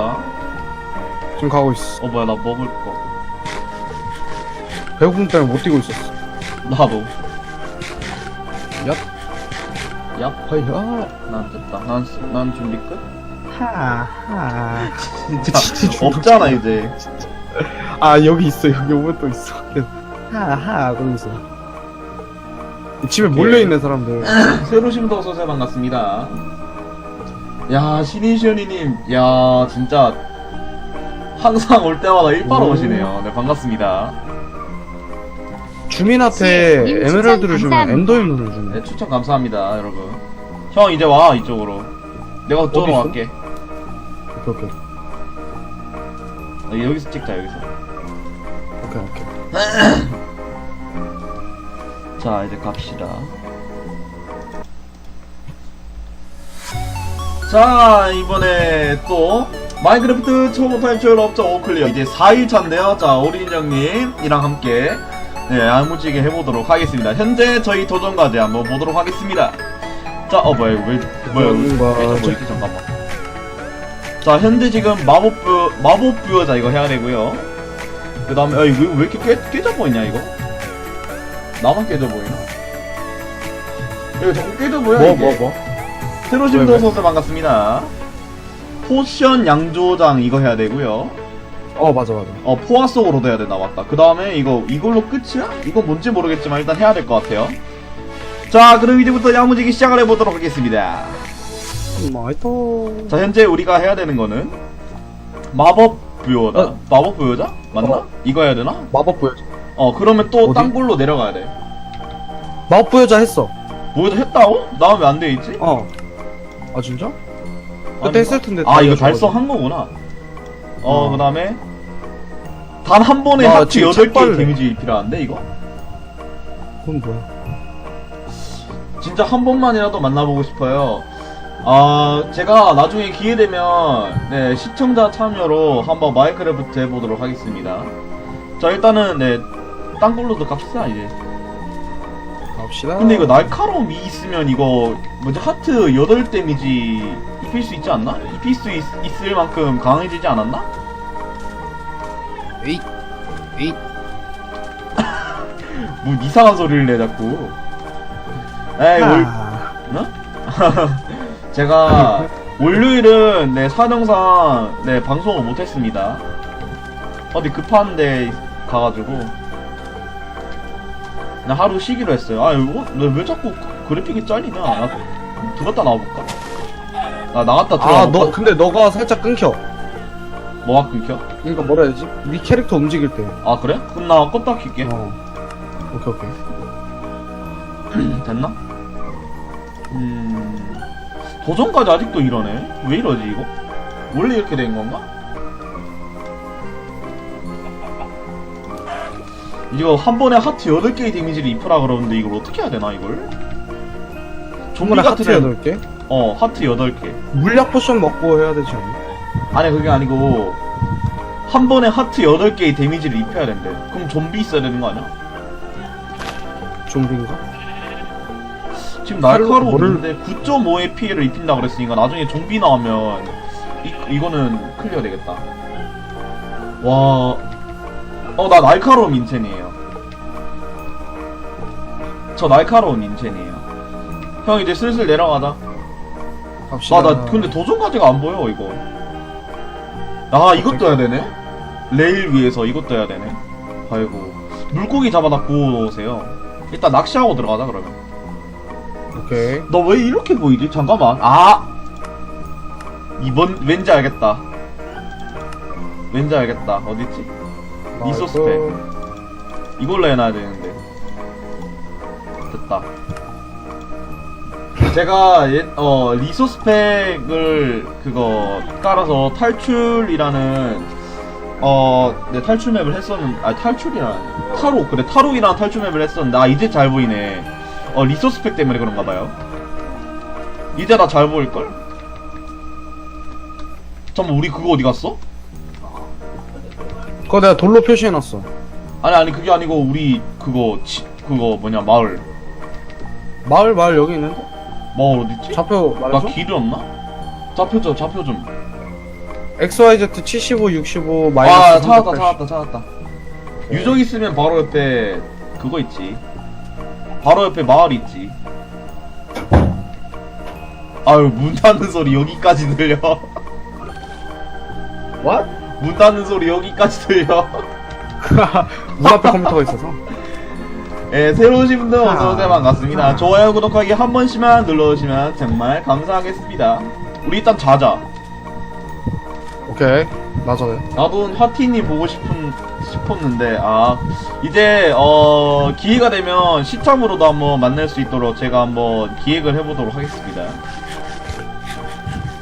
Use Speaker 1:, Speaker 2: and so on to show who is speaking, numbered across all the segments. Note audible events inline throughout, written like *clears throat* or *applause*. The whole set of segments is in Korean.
Speaker 1: 있어?
Speaker 2: 지금 가고 있어.
Speaker 1: 어 뭐야 나 먹을 거.
Speaker 2: 배고픔 때문에 못 뛰고 있었어.
Speaker 1: 나도.
Speaker 2: 얍.
Speaker 1: 야?
Speaker 2: 허이야
Speaker 1: 난 됐다. 난, 스- 난 준비 끝?
Speaker 2: 하하.
Speaker 1: 진짜 없잖아 이제.
Speaker 2: 아 여기 있어. 여기 오면 또 있어. 하하. 그러고 있어 이 집에
Speaker 1: 오케이.
Speaker 2: 몰려 있는 사람들.
Speaker 1: 새로 분도 어서오세요 반갑습니다 야 신인시연이님. 야 진짜 항상 올 때마다 일바로
Speaker 2: 오.
Speaker 1: 오시네요. 네 반갑습니다.
Speaker 2: 주민한테
Speaker 3: 님
Speaker 2: 에메랄드를
Speaker 3: 추천
Speaker 2: 주면
Speaker 3: 감사합니다.
Speaker 2: 엔더인을 주네
Speaker 1: 네 추천 감사합니다 여러분. 형 이제 와 이쪽으로. 내가
Speaker 2: 있어?
Speaker 1: 갈게.
Speaker 2: 오케이 오케이.
Speaker 1: 어, 여기서 찍자 여기서.
Speaker 2: 오케이 오케이. *clears throat*
Speaker 1: 자 이제 갑시다 자 이번에 또 마인크래프트 초보 탈출 업적 오클리어 이제 4일차인데요. 자 오린정님이랑 함께 네 야무지게 해보도록 하겠습니다. 현재 저희 도전 과제 한번 보도록 하겠습니다. 자어 뭐야 이거 왜 뭐야 이거 왜 이렇게 잠깐만. 자 현재 지금 마법 부 마법 부여자 이거 해야 되고요. 그 다음에 야 이거 왜 이렇게 깨, 깨져 보이냐 이거? 나만 깨져 보이나? 이거 자꾸 깨져 보여
Speaker 2: 뭐
Speaker 1: 이게?
Speaker 2: 뭐 뭐? 왜?
Speaker 1: 선수 반갑습니다 포션 양조장 이거 해야 되고요
Speaker 2: 어 맞아 맞아
Speaker 1: 어 포화 속으로도 해야 되나 맞다 그 다음에 이거 이걸로 끝이야? 이건 뭔지 모르겠지만 일단 해야 될 것 같아요 자 그럼 이제부터 야무지게 시작을 해보도록 하겠습니다
Speaker 2: 마이터
Speaker 1: 자 현재 우리가 해야 되는 거는 마법 부여자
Speaker 2: 어?
Speaker 1: 마법 부여자? 맞나?
Speaker 2: 어.
Speaker 1: 이거 해야 되나?
Speaker 2: 마법 보여줘
Speaker 1: 어 그러면 또
Speaker 2: 어디?
Speaker 1: 딴 걸로 내려가야 돼
Speaker 2: 마법 보여줘 했어
Speaker 1: 뭐여자 했다고? 나 왜 안 돼 있지?
Speaker 2: 어 아 진짜? 그때 했을 텐데
Speaker 1: 아 이거. 달성한 거구나 어,
Speaker 2: 어.
Speaker 1: 그 다음에 단 한 번에
Speaker 2: 나
Speaker 1: 하트
Speaker 2: 지금
Speaker 1: 8개
Speaker 2: 책벌레.
Speaker 1: 데미지 필요한데 이거?
Speaker 2: 그건 뭐야
Speaker 1: 진짜 한 번만이라도 만나보고 싶어요 아 제가 나중에 기회 되면 네 시청자 참여로 한번 마인크래프트 해보도록 하겠습니다 자 일단은 네 땅굴로도 갑시다 이제
Speaker 2: 갑시다.
Speaker 1: 근데 이거 날카로움이 있으면 이거 뭐지? 하트 8 데미지 입힐 수 있지 않나? 입힐 수 있, 있을 만큼 강해지지 않았나?
Speaker 2: 에잇 에잇
Speaker 1: 뭐 이상한 소리를 내 자꾸. 에이 올,
Speaker 2: 아,
Speaker 1: 어? *laughs* 제가 월요일은 네 사정상 네 방송을 못했습니다. 어디 급한데 가가지고 나 하루 쉬기로 했어요 아 이거 왜, 왜 자꾸 그래픽이 잘리냐 나 들었다 나와볼까? 나 나갔다 들어가
Speaker 2: 아, 너 근데 너가 살짝 끊겨.
Speaker 1: 뭐가 끊겨?
Speaker 2: 그러니까 뭐라 해야 되지? 네 캐릭터 움직일 때.
Speaker 1: 아 그래? 그럼 나 껐다 킬게
Speaker 2: 어. 오케이 오케이. *clears throat*
Speaker 1: 됐나? 음... 도전까지 아직도 이러네? 왜 이러지 이거? 원래 이렇게 된 건가? 이거 한 번에 하트 8개의 데미지를 입혀라 그러는데 이걸 어떻게 해야 되나 이걸? 좀비
Speaker 2: 정말 하트
Speaker 1: 같은
Speaker 2: 8개?
Speaker 1: 어 하트 8개
Speaker 2: 물약 포션 먹고 해야 되지 않나?
Speaker 1: 아니 그게 아니고 한 번에 하트 8개의 데미지를 입혀야 된대 그럼 좀비 있어야 되는 거 아니야?
Speaker 2: 좀비인가?
Speaker 1: 지금
Speaker 2: 칼로
Speaker 1: 날카로움
Speaker 2: 뭐를-
Speaker 1: 있는데 9.5의 피해를 입힌다 그랬으니까 나중에 좀비 나오면 이, 이거는 클리어 되겠다 와... 어 나 날카로움 인첸이에요 저 날카로운 인첸이에요 형 이제 슬슬 내려가자
Speaker 2: 갑시다.
Speaker 1: 아 나 근데 도전까지가 안 보여 이거 아 이것도 해야 되네 레일 위에서 이것도 해야 되네 아이고 물고기 잡아다 구워오세요 일단 낚시하고 들어가자 그러면
Speaker 2: 오케이.
Speaker 1: 너 왜 이렇게 보이지? 잠깐만. 아! 이번, 왠지 알겠다. 왠지 알겠다. 어딨지? 리소스 팩. 이걸로 해놔야 되는데. 됐다. 제가, 예, 어, 리소스 팩을, 그거, 깔아서 탈출이라는, 어, 네, 탈출 맵을 했었는데, 아, 탈출이라는, 타로, 그래, 타로이라는 탈출 맵을 했었는데, 아, 이제 잘 보이네. 어, 리소스 팩 때문에 그런가 봐요. 이제 나 잘 보일걸? 잠깐만, 우리 그거 어디 갔어?
Speaker 2: 그거 내가 돌로 표시해놨어.
Speaker 1: 아니, 아니, 그게 아니고, 우리 그거, 지, 그거 뭐냐, 마을.
Speaker 2: 마을 마을 여기 있는데?
Speaker 1: 뭐 어딨지?
Speaker 2: 좌표
Speaker 1: 나
Speaker 2: 말해줘?
Speaker 1: 길 잃었나? 좌표 좀 좌표 좀.
Speaker 2: XYZ 75 65 마이너스
Speaker 1: 아 찾았다
Speaker 2: 380.
Speaker 1: 찾았다 찾았다. 유적 있으면 바로 옆에 그거 있지. 바로 옆에 마을 있지. 아유 문 닫는 소리 여기까지 들려.
Speaker 2: What?
Speaker 1: 문 닫는 소리 여기까지 들려. *laughs*
Speaker 2: 문 앞에 컴퓨터가 있어서
Speaker 1: 예, 새로 오신 분들 어서오세요.
Speaker 2: 아.
Speaker 1: 반갑습니다. 좋아요, 구독하기 한 번씩만 눌러주시면 정말 감사하겠습니다. 우리 일단 자자.
Speaker 2: 오케이 맞아요
Speaker 1: 나도 하티님 보고 싶은, 싶었는데, 아, 이제, 어, 기회가 되면 시참으로도 한번 만날 수 있도록 제가 한번 기획을 해보도록 하겠습니다.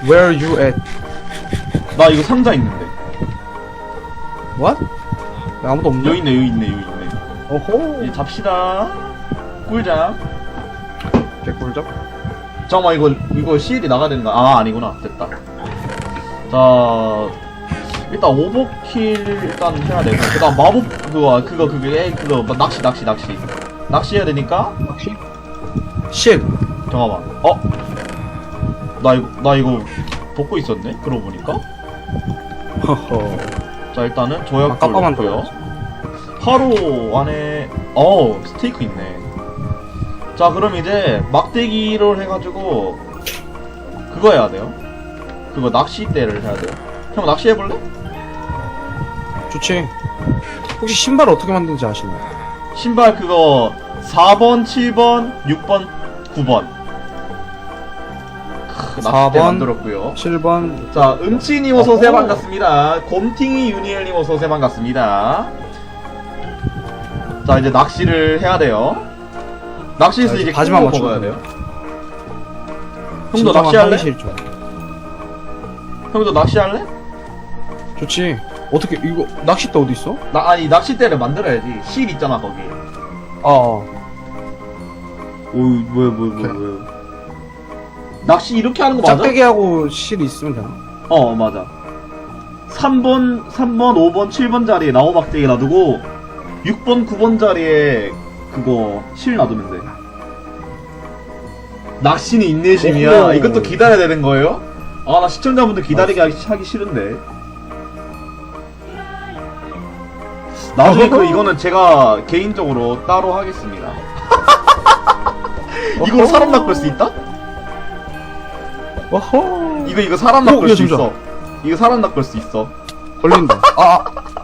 Speaker 2: Where you at?
Speaker 1: 나 이거 상자 있는데.
Speaker 2: What? 야, 아무도 없네
Speaker 1: 여기 있네, 여기 있네, 여기 있네.
Speaker 2: 오호.
Speaker 1: 이제 잡시다. 꿀잠.
Speaker 2: 개꿀잡
Speaker 1: 잠깐만 이거 이거 CL이 나가야 되는 거아 아니구나. 됐다. 자 일단 오버킬 일단 해야 되고 그다음 마법 그거 그거 그거 에 그거 뭐 낚시 낚시 낚시. 낚시 해야 되니까.
Speaker 2: 혹시? 쉿
Speaker 1: 잠깐만. 어 나 이거 나 이거 벗고 있었네? 그러고 보니까.
Speaker 2: 허허.
Speaker 1: 자 일단은
Speaker 2: 아,
Speaker 1: 조약돌
Speaker 2: 깜빡만
Speaker 1: 넣고요 하루 안에 어 스테이크 있네. 자 그럼 이제 막대기를 해가지고 그거 해야 돼요? 그거 낚싯대를 해야 돼요? 형 낚시 해볼래?
Speaker 2: 좋지. 혹시 신발 어떻게 만드는지 아시나요?
Speaker 1: 신발 그거 4번 7번 6번 9번. 크, 낚싯대
Speaker 2: 4번.
Speaker 1: 만들었고요.
Speaker 2: 7번.
Speaker 1: 자 음치님 어서오세요.
Speaker 2: 오.
Speaker 1: 반갑습니다. 곰팅이 유니엘님 어서오세요. 반갑습니다 자 이제 낚시를 해야 돼요 낚시에서
Speaker 2: 자,
Speaker 1: 이제
Speaker 2: 바지만 맞추면
Speaker 1: 먹어야 돼요 형도 낚시할래?
Speaker 2: 싫죠.
Speaker 1: 형도 낚시할래?
Speaker 2: 좋지 어떻게 이거 낚싯대 어디 있어?
Speaker 1: 나 아니 낚싯대를 만들어야지 실 있잖아 거기
Speaker 2: 어, 어.
Speaker 1: 오 뭐야 뭐야 뭐야
Speaker 2: 오케이.
Speaker 1: 뭐야 낚시 이렇게 하는 거 맞아?
Speaker 2: 짝대기하고 실 있으면 되나?
Speaker 1: 어 맞아 3번 3번 5번 7번 자리에 나무 막대기 놔두고 6번 9번 자리에 그거 실 놔두면 돼 낚시는 인내심이야
Speaker 2: 오호.
Speaker 1: 이것도 기다려야 되는 거예요? 아 나 시청자분들 기다리게 하기, 하기 싫은데 나중에 그. 이거는 제가 개인적으로 따로 하겠습니다 *laughs*
Speaker 2: 어허.
Speaker 1: 사람 낚을 수 있다?
Speaker 2: 어허
Speaker 1: 이거 이거 사람
Speaker 2: 어,
Speaker 1: 낚을
Speaker 2: 야,
Speaker 1: 수. 있어 이거 사람 낚을 수 있어
Speaker 2: 걸린다 아, 아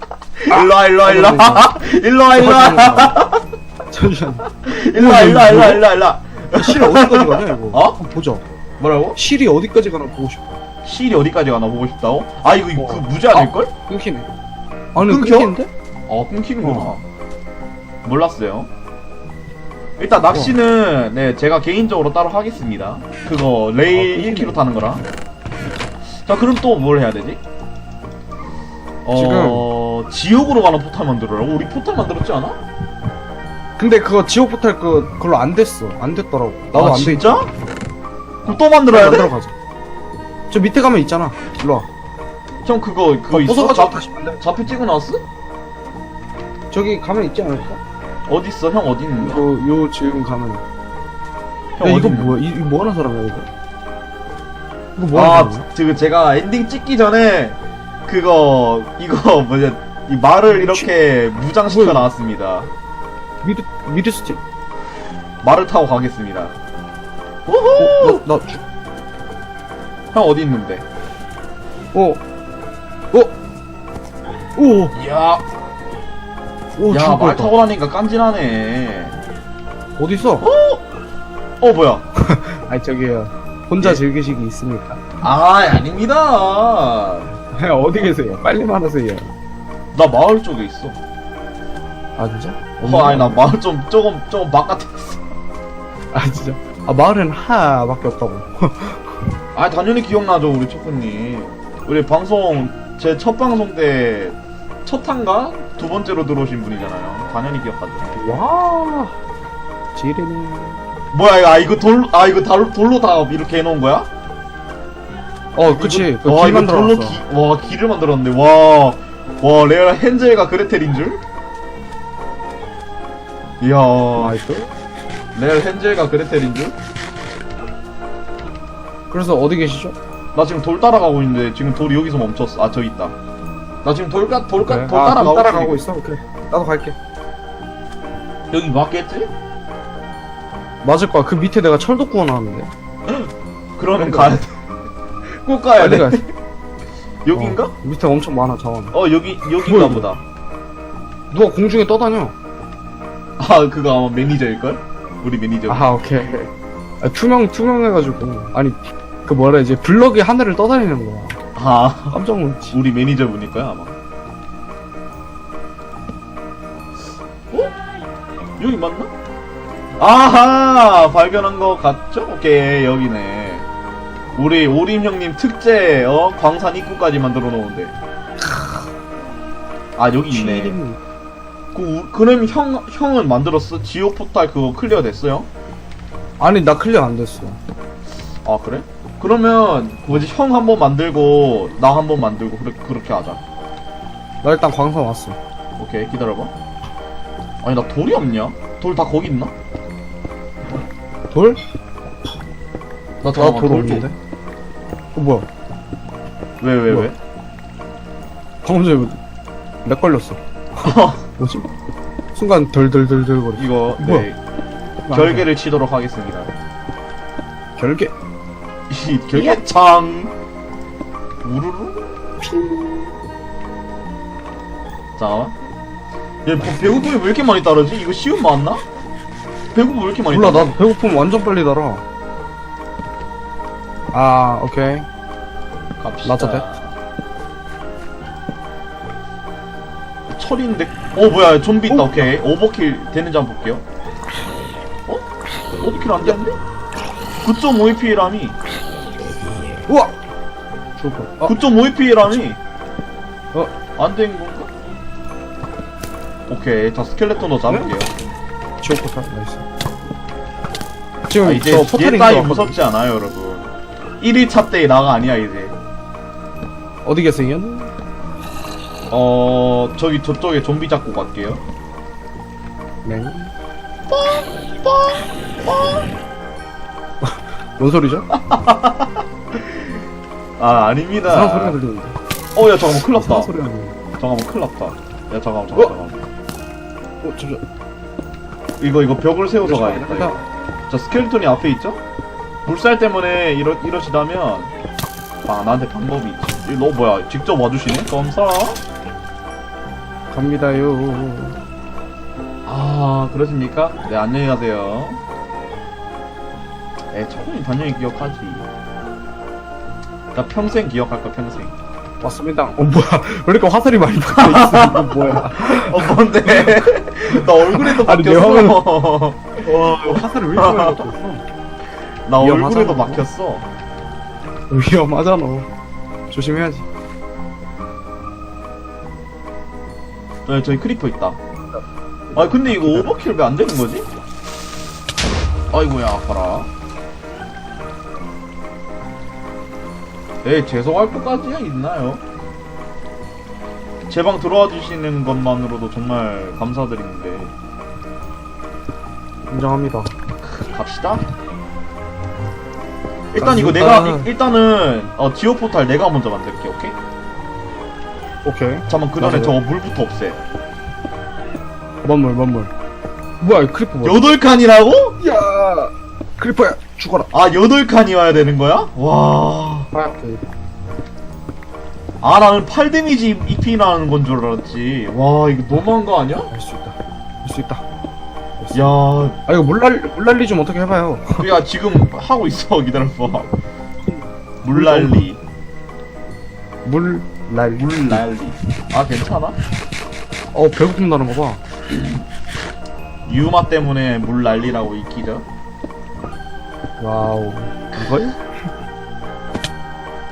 Speaker 1: 일로와 일로와 일로와 일로와 일로와
Speaker 2: 잠시만
Speaker 1: 일로와 일로와 일로와 일로와 일로와
Speaker 2: 실 어디까지 가냐 이거
Speaker 1: 어?
Speaker 2: 한번 보자
Speaker 1: 뭐라고?
Speaker 2: 실이 어디까지 가나 보고 싶어
Speaker 1: 실이 어디까지 가나 보고 싶다고? 아 이거
Speaker 2: 어.
Speaker 1: 그 무제 아닐걸?
Speaker 2: 끊기네 아니
Speaker 1: 끊겨?
Speaker 2: 끊기는데?
Speaker 1: 어 끊기는구나 몰랐어요 일단 낚시는 네 제가 개인적으로 따로 하겠습니다 그거 레일
Speaker 2: 아, 끊기네.
Speaker 1: 1km 타는 거라 자 그럼 또 뭘 해야 되지? 어... 지 옥으로 가는 포탈 만들어라고? 우리 포탈 만들었지 않아?
Speaker 2: 근데 그거 지옥 포탈 그 그걸로 안 됐어 안 됐더라고 나도
Speaker 1: 아,
Speaker 2: 안돼
Speaker 1: 진짜? 그럼 또 만들어야 돼?
Speaker 2: 만들어 가자 저 밑에 가면 있잖아 일로 와
Speaker 1: 형 그거 그거
Speaker 2: 어,
Speaker 1: 있어?
Speaker 2: 부숴가지고
Speaker 1: 좌표,
Speaker 2: 다시 만들
Speaker 1: 좌표 찍어 놨어?
Speaker 2: 저기 가면 있지 않을까?
Speaker 1: 어디 있어? 형 어디 있는 거야?
Speaker 2: 요, 요 지금 가면
Speaker 1: 야형
Speaker 2: 이거 뭐야 이, 이거 뭐 하는 사람이야 이거 이거 뭐 하는
Speaker 1: 아,
Speaker 2: 사람이야?
Speaker 1: 그 제가 엔딩 찍기 전에 그거 이거 뭐냐 이 말을 이렇게 무장시켜? 나왔습니다.
Speaker 2: 미드 미드 스틱
Speaker 1: 말을 타고 가겠습니다.
Speaker 2: 어?
Speaker 1: 우후!
Speaker 2: 나, 나 주,
Speaker 1: 형 어디 있는데?
Speaker 2: 어? 어? 오!
Speaker 1: 이야,
Speaker 2: 오
Speaker 1: 야 말 타고 나니까 깐진하네.
Speaker 2: 어디 있어?
Speaker 1: 어 뭐야? *laughs*
Speaker 2: 아니 저기요 혼자
Speaker 1: 예.
Speaker 2: 즐기시기 있습니까?
Speaker 1: 아 아닙니다. *laughs*
Speaker 2: 어디 계세요? 빨리 말하세요
Speaker 1: 나 마을 쪽에 있어.
Speaker 2: 아 진짜?
Speaker 1: 어, 아니 나 마을 좀 조금 조금 바깥에 있어.
Speaker 2: 아 진짜? 아 마을엔 하밖에 없다고 *laughs*
Speaker 1: 아 당연히 기억나죠 우리 초코님. 우리 방송 제 첫 방송 때 첫 탄가 두 번째로 들어오신 분이잖아요. 당연히 기억하죠.
Speaker 2: 와 지리네
Speaker 1: 뭐야 이거 아 이거 돌 아 이거 달, 돌로 다 이렇게 해놓은 거야?
Speaker 2: 어 그치 그와길
Speaker 1: 이거 돌로 기, 와 길을 만들었는데 와 와 레알 헨젤과 그레텔인 줄? 이야 레알 헨젤과 그레텔인 줄?
Speaker 2: 그래서 어디 계시죠?
Speaker 1: 나 지금 돌 따라가고 있는데 지금 돌이 여기서 멈췄어. 아 저기 있다. 나 지금 돌가 돌가
Speaker 2: 그래?
Speaker 1: 돌
Speaker 2: 아,
Speaker 1: 따라가고,
Speaker 2: 돌 따라가고
Speaker 1: 있어.
Speaker 2: 오케이 나도 갈게
Speaker 1: 여기 맞겠지?
Speaker 2: 맞을 거야 그 밑에 내가 철도 구워놨는데
Speaker 1: 그러면
Speaker 2: 그러니까.
Speaker 1: 가야 돼. *laughs* 꼭 가야
Speaker 2: 빨리
Speaker 1: 돼.
Speaker 2: 가야 돼
Speaker 1: 여긴가?
Speaker 2: 어, 밑에 엄청 많아 자원
Speaker 1: 어 여기
Speaker 2: 뭐야, 이거?
Speaker 1: 보다.
Speaker 2: 누가 공중에 떠다녀 *laughs*
Speaker 1: 아 그거 아마 매니저일 걸? 우리 매니저.
Speaker 2: 아 오케이 아, 투명 투명해가지고 아니 그 뭐라 이제 블럭이 하늘을 떠다니는 거야
Speaker 1: 아
Speaker 2: 깜짝 놀랐지
Speaker 1: 우리 매니저 분일 거야 아마. 어? 여기 맞나? 아하 발견한 거 같죠? 오케이 여기네. 우리 오림 형님 특제 어 광산 입구까지 만들어 놓은데. 아 여기 있네. 그 우- 그럼 형 형은 만들었어? 지오 포탈 그거 클리어 됐어요?
Speaker 2: 아니 나 클리어 안 됐어
Speaker 1: 아 그래? 그러면 뭐지 형 한번 만들고 나 한번 만들고 그렇게 그렇게 하자.
Speaker 2: 나 일단 광산 왔어
Speaker 1: 오케이 기다려봐. 아니 나 돌이 없냐? 돌 다 거기 있나?
Speaker 2: 돌? 나나
Speaker 1: 잠깐만 돌돌
Speaker 2: 없는데 어 뭐야
Speaker 1: 왜왜 왜?
Speaker 2: 뭐야? 방금 전에 렉 걸렸어 *laughs* 뭐지? 순간 덜덜덜덜 거리
Speaker 1: 이거
Speaker 2: 뭐야?
Speaker 1: 네, 결계를 치도록 하겠습니다.
Speaker 2: 결계 *laughs*
Speaker 1: 이 결계창 우르르 잠깐만. 얘 배- 배고픔이 왜 이렇게 많이 따르지? 이거 쉬운 맞나? 배고픔 왜 이렇게 많이
Speaker 2: 몰라
Speaker 1: 따라?
Speaker 2: 나 배고프면 완전 빨리 달아 아 오케이.
Speaker 1: 갑시다.
Speaker 2: 돼?
Speaker 1: 철인데? 어 뭐야 좀비 있다. 오케이. 오버킬 되는지 한번 볼게요. 어? 오버킬 안 되는데? 9.5EP라미
Speaker 2: 우와! 뻔 어?
Speaker 1: 9.5EP라미
Speaker 2: 어?
Speaker 1: 안 된 건가? 오케이. 자 스켈레톤도 잡을게요.
Speaker 2: 지옥 포탈 나이스. 지금
Speaker 1: 아 이제 저얘
Speaker 2: 포탈인
Speaker 1: 따위
Speaker 2: 거
Speaker 1: 무섭지 않아요 여러분 1일차 때의 나가 아니야 이제
Speaker 2: 어디 계세요?
Speaker 1: 어 저기 저쪽에 좀비 잡고 갈게요
Speaker 2: 네. *laughs* 뭔 소리죠?
Speaker 1: 아 아닙니다
Speaker 2: 이상한 소리가 들리는데
Speaker 1: 어야 잠깐만 큰일 났다
Speaker 2: 이상한 소리가 들리는데
Speaker 1: 잠깐만 큰일 났다 야 잠깐만 잠깐만 잠깐만
Speaker 2: 어 잠시만
Speaker 1: 이거 이거 벽을 세워서 가야겠다 이거. 저 스켈레톤이 앞에 있죠? 물살 때문에 이러, 이러시다면 아 나한테 방법이 있지. 이거 너 뭐야? 직접 와주시네? 감사?
Speaker 2: 갑니다요.
Speaker 1: 아 그러십니까? 네 안녕히 가세요. 에 처음이 당연히 기억하지. 나 평생 기억할 거야 평생?
Speaker 2: 왔습니다. 어 뭐야? 왜 이렇게 화살이 많이 박혀 있어? 이거 뭐야?
Speaker 1: 어 뭔데? 나 얼굴에도
Speaker 2: 아니, 내
Speaker 1: 박혔어.
Speaker 2: 와 이거 화살이 왜 이렇게 많이 박혀 있어
Speaker 1: 나 얼굴에도
Speaker 2: 위험하잖아.
Speaker 1: 박혔어
Speaker 2: 위험하잖아 조심해야지
Speaker 1: 네, 저기 크리퍼 있다. 아, 근데 이거 오버킬 왜 안 되는 거지? 아이고야, 아파라. 네, 죄송할 것까지야 있나요? 제 방 들어와 주시는 것만으로도 정말 감사드리는데.
Speaker 2: 인정합니다
Speaker 1: 갑시다. 일단
Speaker 2: 아,
Speaker 1: 이거
Speaker 2: 아.
Speaker 1: 내가, 일- 일단은, 어, 지오 포탈 내가 먼저 만들게, 오케이?
Speaker 2: 오케이
Speaker 1: 잠깐만, 그 전에
Speaker 2: 맞아요.
Speaker 1: 저거 물부터 없애.
Speaker 2: 만물 만물 뭐야 이 크리퍼 뭐야
Speaker 1: 여덟 칸이라고?
Speaker 2: 야 크리퍼야 죽어라
Speaker 1: 아, 여덟 칸이 와야 되는 거야? 와.
Speaker 2: 하얗게
Speaker 1: 아 나는 8 데미지 EP라는 건 줄 알았지 와 이거 너무한 거 아니야?
Speaker 2: 할 수 있다 할 수 있다
Speaker 1: 야,
Speaker 2: 아 이거 물날 물난리 좀 어떻게 해봐요.
Speaker 1: 야 지금 하고 있어 기다려봐. 물난리.
Speaker 2: 물난리.
Speaker 1: 물난리. 아 괜찮아?
Speaker 2: 어 배고픔 나는 거 봐.
Speaker 1: 유마 때문에 물난리라고 익히죠
Speaker 2: 와우. 이거요?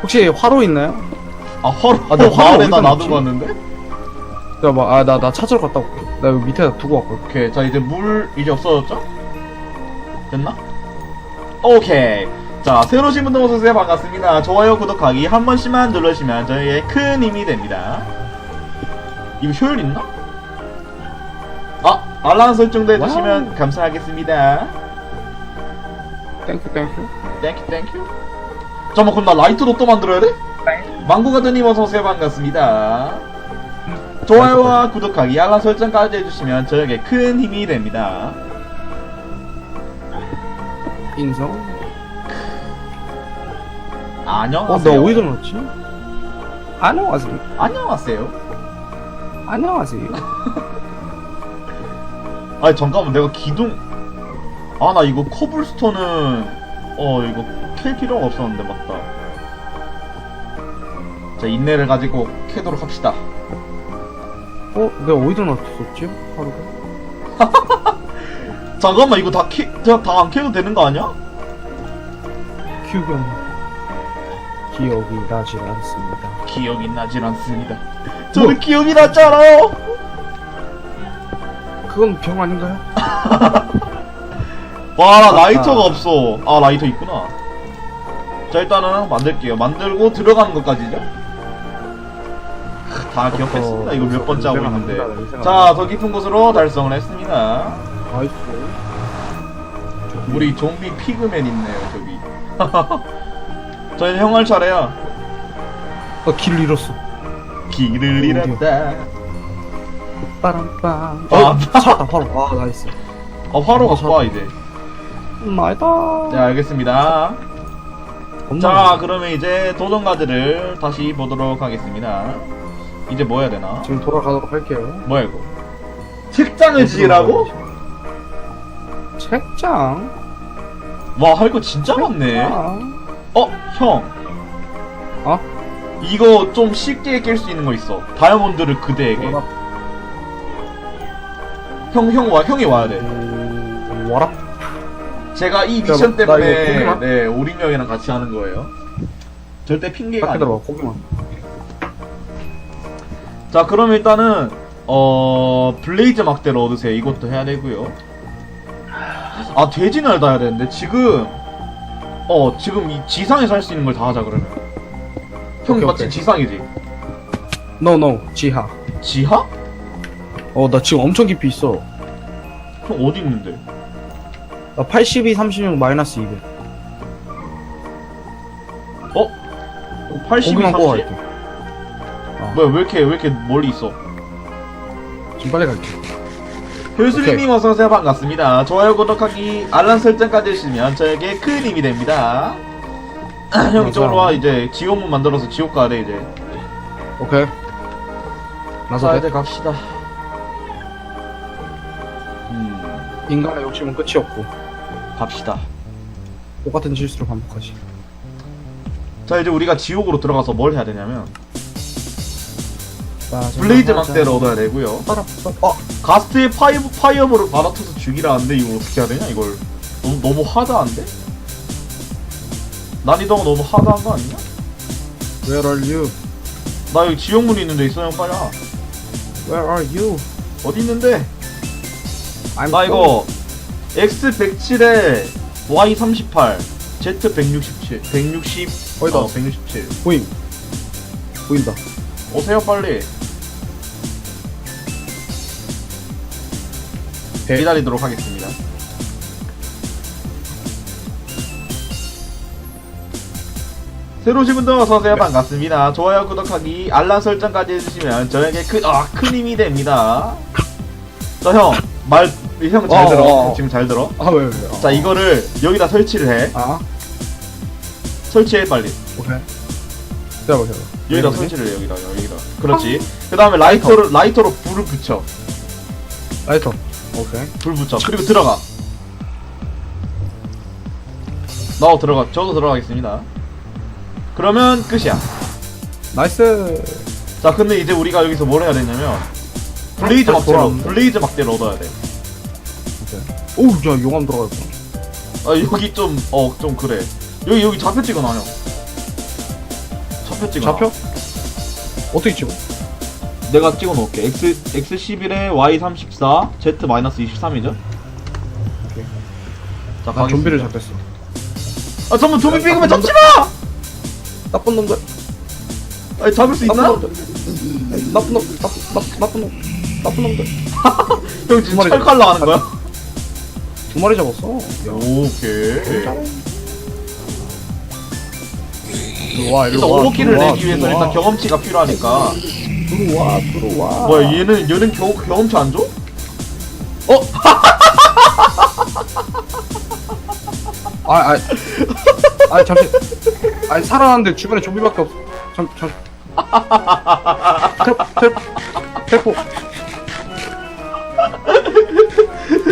Speaker 2: 혹시 화로 있나요?
Speaker 1: 아 허로
Speaker 2: 아, 나 화로
Speaker 1: 마을에다
Speaker 2: 어디다
Speaker 1: 놔두고
Speaker 2: 놨지?
Speaker 1: 왔는데?
Speaker 2: 내가 막아나 나 찾으러 갔다 올게 나 여기 밑에다 두고 왔거든
Speaker 1: 오케이. 자 이제 물 이제 없어졌죠? 됐나? 오케이. 자 새로 오신 분들 어서오세요 반갑습니다. 좋아요 구독하기 한 번씩만 눌러주시면 저에게 큰 힘이 됩니다. 이거 효율 있나? 아 알람 설정도 해주시면 감사하겠습니다.
Speaker 2: 땡큐 땡큐
Speaker 1: 땡큐 땡큐 잠깐만 그럼 나 라이트로 또 만들어야 돼? 망고가드님 어서오세요. 반갑습니다 좋아요와 구독하기 알람 설정까지 해주시면 저에게 큰 힘이 됩니다.
Speaker 2: 인성?
Speaker 1: 안녕하세요.
Speaker 2: 어나 어디다 넣었지? 안녕하세요.
Speaker 1: 안녕하세요.
Speaker 2: 안녕하세요. *laughs*
Speaker 1: 아니 잠깐만 내가 기둥 아 나 이거 커블스톤은 어 이거 캘 필요가 없었는데 맞다. 자 인내를 가지고 캐도록 합시다
Speaker 2: 어? 내가 어디다 놨었지? 하루가? *laughs*
Speaker 1: 잠깐만 이거 다 캐, 다안 캐도 되는 거 아니야?
Speaker 2: 기억이 안 나. 기억이 나질 않습니다.
Speaker 1: 기억이 나질 않습니다 저는 기억이 나지 않아요
Speaker 2: 그건 병 아닌가요? *laughs*
Speaker 1: 와
Speaker 2: 맞다.
Speaker 1: 라이터가 없어 아 라이터 있구나 자 일단은 만들게요 만들고 들어가는 것까지죠 크, 다 기억했습니다. 이거 몇 번째 하고
Speaker 2: 생각 안
Speaker 1: 있는데. 자안더 깊은 곳으로 달성을 했습니다.
Speaker 2: 나이스.
Speaker 1: 우리 좀비 피그맨 있네요 저기. *laughs* 저희는 형할 차례야.
Speaker 2: 어, 길 잃었어.
Speaker 1: 길을 잃었다.
Speaker 2: 빠람빰.
Speaker 1: 아,
Speaker 2: 어, 찾았다, 바로. 아, 나이스.
Speaker 1: 어 화로
Speaker 2: 어,
Speaker 1: 갖고 와 이제.
Speaker 2: 나이다.
Speaker 1: 네 알겠습니다. 자 그러면 이제 도전가드를 다시 보도록 하겠습니다 이제 뭐 해야 되나?
Speaker 2: 지금 돌아가도록 할게요.
Speaker 1: 뭐야 이거 책장을 지으라고?
Speaker 2: 책장?
Speaker 1: 와 할 거 진짜 많네
Speaker 2: 책장?
Speaker 1: 어? 형
Speaker 2: 어?
Speaker 1: 이거 좀 쉽게 깰 수 있는 거 있어 다이아몬드를 그대에게
Speaker 2: 와라.
Speaker 1: 형, 형 와, 형이 와야 돼
Speaker 2: 오, 와라.
Speaker 1: 제가 이
Speaker 2: 자,
Speaker 1: 미션
Speaker 2: 나 이거
Speaker 1: 때문에
Speaker 2: 고기만?
Speaker 1: 네 오린 형이랑 같이 하는 거예요 절대 핑계가
Speaker 2: 딱 기다려봐, 고기만.
Speaker 1: 자 그럼 일단은 어 블레이즈 막대를 얻으세요 이것도 해야 되고요 아 돼지 날 다 해야 되는데 지금 어 지금 이 지상에서 할 수 있는 걸 다 하자 그러면 형
Speaker 2: 오케이,
Speaker 1: 맞지
Speaker 2: 오케이.
Speaker 1: 지상이지
Speaker 2: No, no. 지하.
Speaker 1: 지하?
Speaker 2: 어, 나 지금 엄청 깊이 있어.
Speaker 1: 형 어디 있는데?
Speaker 2: 나 82, 36, 마이너스 200.
Speaker 1: 어? 82,
Speaker 2: 고기만
Speaker 1: 30?
Speaker 2: 구워갈게.
Speaker 1: 뭐야 왜 이렇게 왜 이렇게 멀리 있어?
Speaker 2: 지금 빨리 갈게.
Speaker 1: 효수리님 어서오세요. 반갑습니다. 좋아요 구독하기 알람 설정까지 해주시면 저에게 큰 힘이 됩니다. *clears throat* 형 이쪽으로 와 이제 지옥문 만들어서 지옥 가래 이제.
Speaker 2: 오케이.
Speaker 1: 자
Speaker 2: 나서
Speaker 1: 이제 갑시다. 음.
Speaker 2: 인간의 욕심은 끝이 없고.
Speaker 1: 갑시다.
Speaker 2: 똑같은 실수를 반복하지.
Speaker 1: 자 이제 우리가 지옥으로 들어가서 뭘 해야 되냐면 블레이즈
Speaker 2: 맞아.
Speaker 1: 막대를 얻어야 되고요
Speaker 2: 따라. 어,
Speaker 1: 가스트의 파이어, 파이어볼을 받아쳐서 죽이라는데 이걸 어떻게 해야 되냐 이걸 너무, 너무 하드한데? 난이도가 너무 하드한 거 아니냐?
Speaker 2: Where are you?
Speaker 1: 나 여기 지옥문이 있는데 있어 형 빨리 와
Speaker 2: Where are you?
Speaker 1: 어디 있는데?
Speaker 2: I'm
Speaker 1: 나 이거 X107에 Y38 Z167 160
Speaker 2: 어디다?
Speaker 1: 어, 167
Speaker 2: 보임. 보인다.
Speaker 1: 오세요 빨리
Speaker 2: 배.
Speaker 1: 기다리도록 하겠습니다 새로 오신 분들 어서오세요 반갑습니다 좋아요 구독하기 알람 설정까지 해주시면 저에게 큰, 아, 큰 힘이 됩니다 자 형 말 형 잘
Speaker 2: 어,
Speaker 1: 들어
Speaker 2: 어.
Speaker 1: 지금 잘 들어
Speaker 2: 아, 왜, 왜? 왜?
Speaker 1: 자 이거를 여기다 설치를 해
Speaker 2: 아,
Speaker 1: 설치해 빨리
Speaker 2: 오케이. 기다려봐, 기다려봐.
Speaker 1: 여기다
Speaker 2: 뭐지?
Speaker 1: 설치를 해 여기다 여기다 그렇지 그 다음에 라이터를 라이터로 불을 붙여
Speaker 2: 라이터. 오케이.
Speaker 1: 불 붙여 그리고 들어가 너 들어가 저도 들어가겠습니다 그러면 끝이야
Speaker 2: 나이스.
Speaker 1: 자 근데 이제 우리가 여기서 뭘 해야 되냐면 블레이즈
Speaker 2: 아,
Speaker 1: 막대로. 블레이즈 막대를 얻어야 돼
Speaker 2: 오우, 야, 용암 들어갔다.
Speaker 1: 아 여기 좀 어 좀 그래 여기 여기 좌표 찍어놔 형 좌표 찍어
Speaker 2: 잡혀? 어떻게 찍어?
Speaker 1: 내가 찍어 놓을게 X X11에 Y34 Z 마이너스 23이죠
Speaker 2: 오케이. 자난 좀비를
Speaker 1: 가겠습니다.
Speaker 2: 잡혔어.
Speaker 1: 아 잠깐만 좀비
Speaker 2: 야,
Speaker 1: 삐그면 잡지 마!
Speaker 2: 나쁜 놈들.
Speaker 1: 아니 잡을 수 있나?
Speaker 2: 나쁜 놈들. 나쁜 놈, 나쁜, 나쁜, 나쁜 놈. 나쁜 놈들. *laughs*
Speaker 1: 형 지금
Speaker 2: 말이죠.
Speaker 1: 철칼로 하는 거야?
Speaker 2: 두 마리 잡았어. 야,
Speaker 1: 오케이.
Speaker 2: 일로
Speaker 1: 일단
Speaker 2: 와.
Speaker 1: 오버킬을 내기 위해서. 일단 경험치가 필요하니까.
Speaker 2: 들어와, 들어와.
Speaker 1: 뭐야 얘는 얘는 겨, 경험치 안 줘? *laughs*
Speaker 2: 아, 아, 아, 잠시. 아니 살아났는데 주변에 좀비밖에 없어. 잠, 잠. 텔, 텔, 텔포.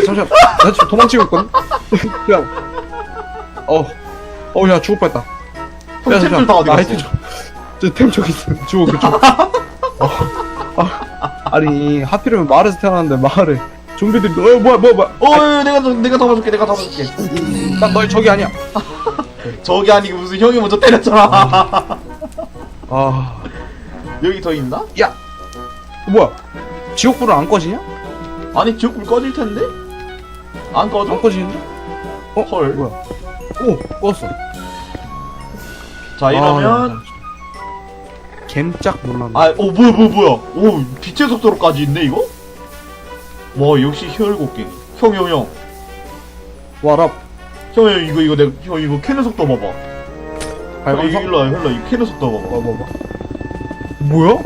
Speaker 2: 잠시만, 나 지금 도망치고 있거든. *laughs* 그냥. 어, 어, 야 죽을 뻔했다.
Speaker 1: 다 어디
Speaker 2: 나 저- 저템 저기 있어. 주워 그쪽. 어, 아, 아니 하필이면 마을에서 태어났는데 마을에 좀비들이 어 뭐야 뭐야 뭐야.
Speaker 1: 어 내가 더- 내가 잡아줄게 내가 잡아줄게.
Speaker 2: 난너 저기 아니야.
Speaker 1: 저기 아니고 무슨 형이 먼저 때렸잖아.
Speaker 2: 아.
Speaker 1: 여기 더 있나?
Speaker 2: 야! 어, 뭐야? 지옥불은 안 꺼지냐?
Speaker 1: 아니 지옥불 꺼질 텐데? 안 꺼져?
Speaker 2: 안 꺼지는데? 어?
Speaker 1: 헐.
Speaker 2: 뭐야? 오! 꺼졌어.
Speaker 1: 자 이러면
Speaker 2: 갬짝 놀랐네.
Speaker 1: 아, 어 뭐야 뭐야 뭐야 오 빛의 속도로까지 있네 이거? 와 역시 혈곡갱이 형 형 형.
Speaker 2: 와라.
Speaker 1: 형, 형 이거 이거 내가 형 이거 캐는 속도 봐봐. 형 이거
Speaker 2: 발광석?
Speaker 1: 일로 와 일로 와 이거 캐는 속도 봐봐.
Speaker 2: 뭐, 뭐, 뭐. 뭐야?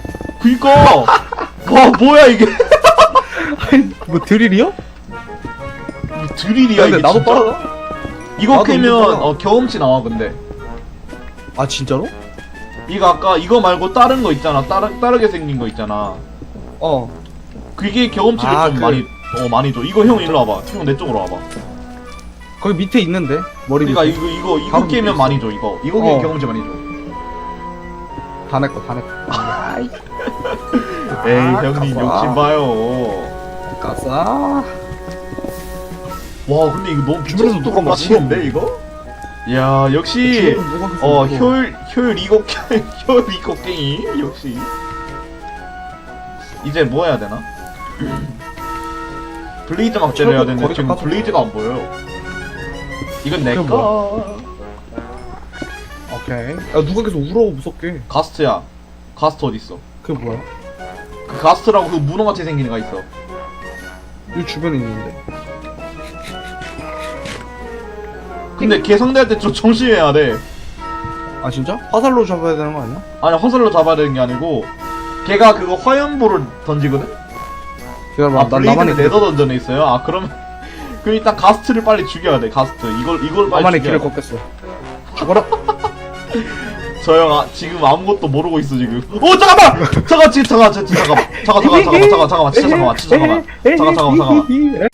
Speaker 1: 그니까 *laughs* 와 뭐야 이게
Speaker 2: 뭐 드릴이요?
Speaker 1: 뭐 드릴이야
Speaker 2: 근데
Speaker 1: 이게
Speaker 2: 나도
Speaker 1: 진짜?
Speaker 2: 빠르다.
Speaker 1: 이거
Speaker 2: 나도
Speaker 1: 캐면
Speaker 2: 이거 빨라.
Speaker 1: 어 경험치 나와 근데
Speaker 2: 아, 진짜로?
Speaker 1: 이거 아까 이거 말고 다른 거 있잖아 다른 다르게 생긴 거 있잖아
Speaker 2: 어.
Speaker 1: 그게 경험치를
Speaker 2: 아,
Speaker 1: 좀
Speaker 2: 그-
Speaker 1: 많이 어 많이 줘 이거 형 일로 와봐 형 내 쪽으로 와봐
Speaker 2: 거기 밑에 있는데? 머리
Speaker 1: 그러니까
Speaker 2: 밑에.
Speaker 1: 이거 이거 이거
Speaker 2: 바로
Speaker 1: 깨면
Speaker 2: 밑에
Speaker 1: 많이 줘 이거 이거
Speaker 2: 어.
Speaker 1: 경험치 많이 줘
Speaker 2: 다 내꺼, 다 내꺼. *laughs*
Speaker 1: 에이
Speaker 2: 아,
Speaker 1: 형님
Speaker 2: 가봐.
Speaker 1: 욕심 봐요
Speaker 2: 까싸.
Speaker 1: 와 근데 이거 너무
Speaker 2: 주변에서 누가 막
Speaker 1: 빡치는데 이거? 야 역시
Speaker 2: 계속
Speaker 1: 어. 효율 효율 이곡 *laughs* 효율 이곡갱이 역시 이제 뭐 해야 되나? *clears throat* 블레이즈 막대를 해야 되는데 지금 블레이즈가 안 보여요 이건
Speaker 2: 그게
Speaker 1: 내꺼
Speaker 2: 오케이. 야, 누가 계속 울어, 무섭게.
Speaker 1: 가스트야 가스트 어딨어
Speaker 2: 그게 뭐야?
Speaker 1: 그 가스트라고 그 문어 같이 생긴 애가 있어
Speaker 2: 이 주변에 있는데.
Speaker 1: 근데 걔 상대할 때 좀 정신해야 돼
Speaker 2: 아, 진짜? 화살로 잡아야 되는 거 아니야?
Speaker 1: 아니 화살로 잡아야 되는 게 아니고 걔가 그거 화염볼을 던지거든?
Speaker 2: 기다려봐. 아난 나만의
Speaker 1: 블레이드는 네더 던전에 있어요? 아 그러면 *laughs* 그럼 일단 가스트를 빨리 죽여야 돼 가스트 이걸 이걸 빨리
Speaker 2: 나만의
Speaker 1: 죽여야
Speaker 2: 길을
Speaker 1: 돼
Speaker 2: 걷겠어. 죽어라. *laughs*
Speaker 1: 저형 아, 지금 아무것도 모르고 있어 지금 오 잠깐만! 잠깐 지금 잠깐 잠깐 잠깐만 잠깐 잠깐 잠깐 잠깐 잠깐만 진짜 잠깐만 진짜 잠깐만 잠깐 잠깐 잠깐만